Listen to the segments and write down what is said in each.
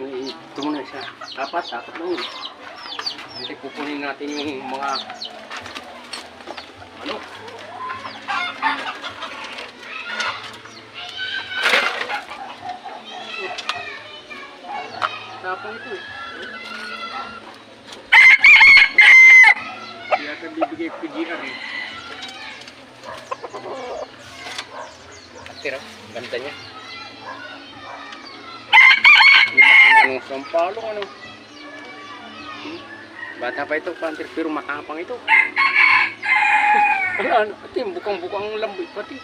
Ito muna siya. Apat, apat lang yun. Hindi kukunin natin yung mga ano? Tapang ito eh. Kaya ka bibigay ko GR eh. Tira, ganda niya. Ano, sampalong ano. Bata pa ito, pantir, pero matapang ito. Ano, ano, yung bukang-bukang lamboy pati.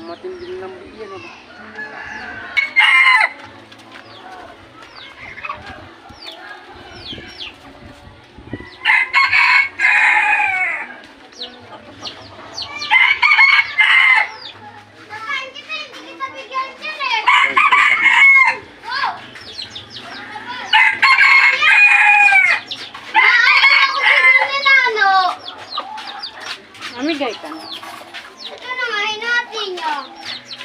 Matinding lamboy yan, ano. Kakain kita, hindi kita bigyan dyan eh. Go! Naalala ko si Nano. Amigay ka na. Ito na nga, hinati niya.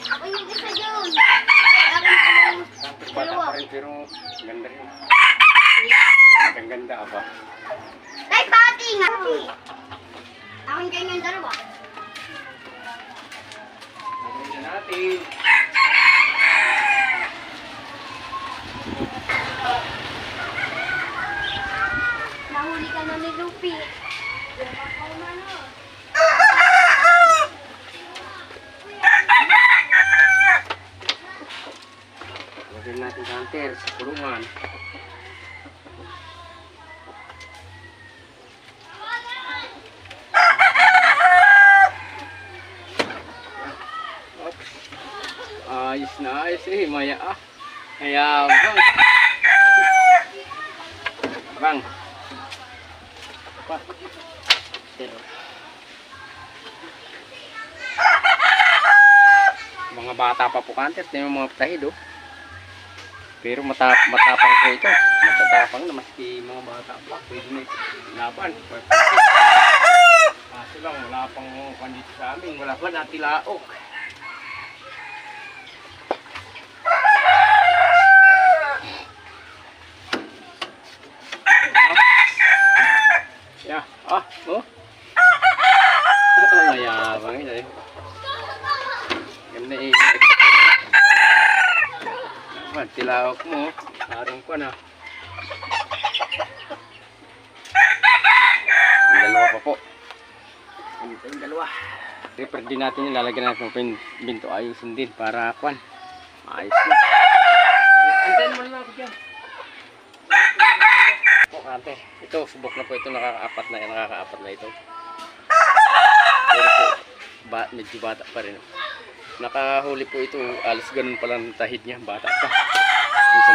Ako yung isa dyan. Ay, akin pa yung Pantir, bata pa rin, pero ganda rin. Ang ganda, aba. Tay, pati nga. Akin kayo yung dalawa. Gagawin na natin. Nahuli ka na ni Lupi. Sa hunter, sa kulungan. Ayos na ayos eh, maya ah. Kaya bang. Bang. Pa. Mga bata pa po tingnan mo mga ptahid oh. Pero matap matapang po ito. Matatapang na maski mga bata pa. Pwede na ito. Laban. Kaso lang, wala pang pandito sa amin. Wala pa natilaok. Ya, ah, oh. Oh, mayabang ito eh. Ganda eh. Naman, tilawak mo. Parang ko na. Yung dalawa pa po. Ito yung dalawa. Repair din natin yung lalagyan natin ng binto ayusin din para kwan. Ayos na. Antayin mo lang ako dyan. Po, ate. Ito, subok na po ito. Nakakaapat na, nakakaapat na ito. Pero po, ba, medyo bata pa rin. Nakahuli po ito. Alas ganun pala ang tahid niya. Bata pa. Pa.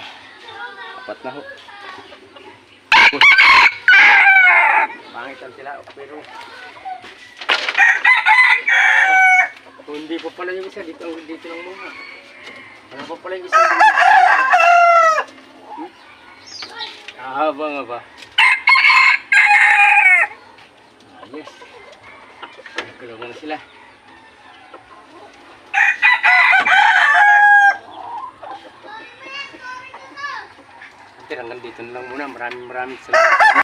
Ah, apat na ho. Uy. Pangit ang sila. Pero kung hindi pa pala yung isa, dito, dito lang muna. Ano pa pala yung isa? Hmm? Ahaba nga ba? Yes. Nagkalaw na sila. Dito na lang muna. Maraming maraming salamat.